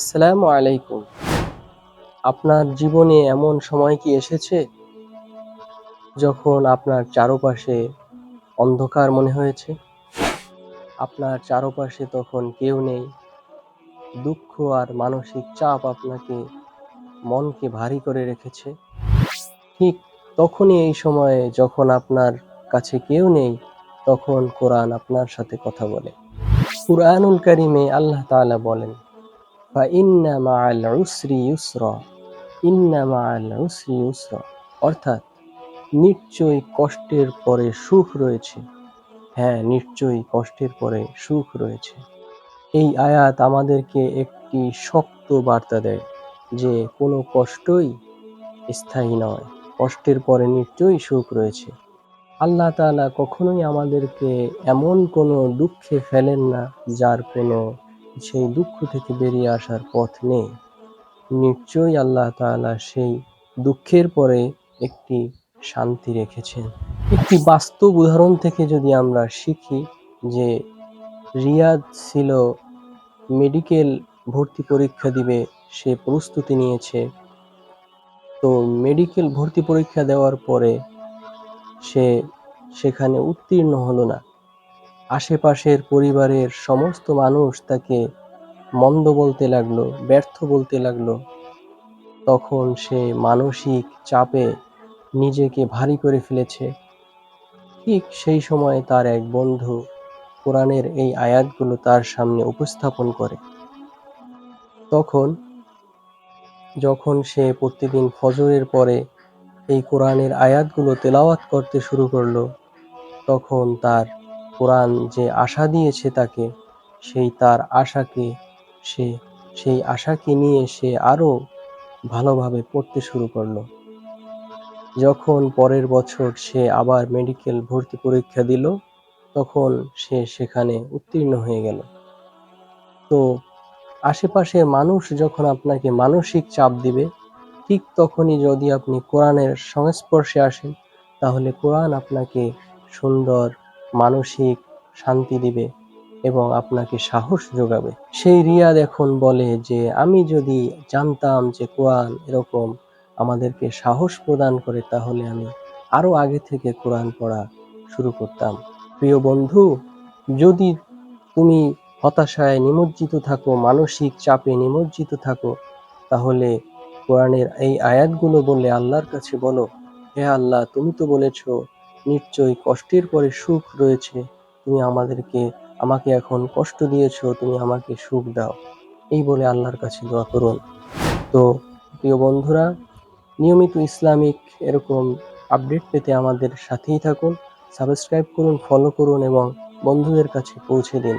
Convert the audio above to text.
আসসালামু আলাইকুম। আপনার জীবনে এমন সময় কি এসেছে? যখন আপনার চারপাশে অন্ধকার মনে হয়েছে? আপনার চারপাশে তখন কেউ নেই। দুঃখ আর মানসিক চাপ আপনাকে মনকে ভারী করে রেখেছে। ঠিক তখনই এই সময়ে যখন আপনার কাছে কেউ নেই, তখন কোরআন আপনার সাথে কথা বলে। কুরআনুল কারিমে আল্লাহ তাআলা বলেন ইন্না মাআল উসরি ইউসরা ইন্না মাআল উসরি ইউসরা অর্থাৎ নিশ্চয়ই কষ্টের পরে সুখ রয়েছে। হ্যাঁ নিশ্চয়ই কষ্টের পরে সুখ রয়েছে। এই আয়াত আমাদেরকে একটি শক্ত বার্তা দেয় যে কোনো কষ্টই স্থায়ী নয়, কষ্টের পরে নিশ্চয়ই সুখ রয়েছে। আল্লাহ তাআলা কখনোই আমাদেরকে এমন কোনো দুঃখে ফেলেন না যার কোনো সেই দুঃখ থেকে বেরিয়ে আসার পথ নেই। নিশ্চয়ই আল্লাহ তাআলা সেই দুঃখের পরে একটি শান্তি রেখেছেন। একটি বাস্তব উদাহরণ থেকে যদি আমরা শিখি যে রিয়াদ ছিল মেডিকেল ভর্তি পরীক্ষা দিবে, সে প্রস্তুতি নিয়েছে। তো মেডিকেল ভর্তি পরীক্ষা দেওয়ার পরে সে সেখানে উত্তীর্ণ হলো না। আশেপাশের পরিবারের সমস্ত মানুষ তাকে মন্দ বলতে লাগল, ব্যর্থ বলতে লাগল। তখন সে মানসিক চাপে নিজেকে ভারী করে ফেলেছে। ঠিক সেই সময় তার এক বন্ধু কোরআনের এই আয়াতগুলো তার সামনে উপস্থাপন করে। তখন যখন সে প্রতিদিন ফজরের পরে এই কোরআনের আয়াতগুলো তেলাওয়াত করতে শুরু করল, তখন তার কোরআন যে আশা দিয়েছে তাকে, সেই তার আশাকে সে, সেই আশাকে নিয়ে সে আরও ভালোভাবে পড়তে শুরু করল। যখন পরের বছর সে আবার মেডিকেল ভর্তি পরীক্ষা দিল, তখন সে সেখানে উত্তীর্ণ হয়ে গেল। তো আশেপাশে মানুষ যখন আপনাকে মানসিক চাপ দিবে, ঠিক তখনই যদি আপনি কোরআনের সংস্পর্শে আসেন, তাহলে কোরআন আপনাকে সুন্দর মানসিক শান্তি দিবে এবং আপনাকে সাহস যোগাবে। সেই রিয়াদ এখন বলে যে, আমি যদি জানতাম যে কোরআন এরকম আমাদেরকে সাহস প্রদান করে, তাহলে আমি আরও আগে থেকে কোরআন পড়া শুরু করতাম। প্রিয় বন্ধু, যদি তুমি হতাশায় নিমজ্জিত থাকো, মানসিক চাপে নিমজ্জিত থাকো, তাহলে কোরআনের এই আয়াতগুলো বলে আল্লাহর কাছে বলো, হে আল্লাহ, তুমি তো বলেছ নিশ্চয়ই কষ্টের পরে সুখ রয়েছে। তুমি আমাদেরকে, আমাকে এখন কষ্ট দিয়েছ, তুমি আমাকে সুখ দাও। এই বলে আল্লাহর কাছে দোয়া করুন। তো প্রিয় বন্ধুরা, নিয়মিত ইসলামিক এরকম আপডেট পেতে আমাদের সাথেই থাকুন, সাবস্ক্রাইব করুন, ফলো করুন এবং বন্ধুদের কাছে পৌঁছে দিন।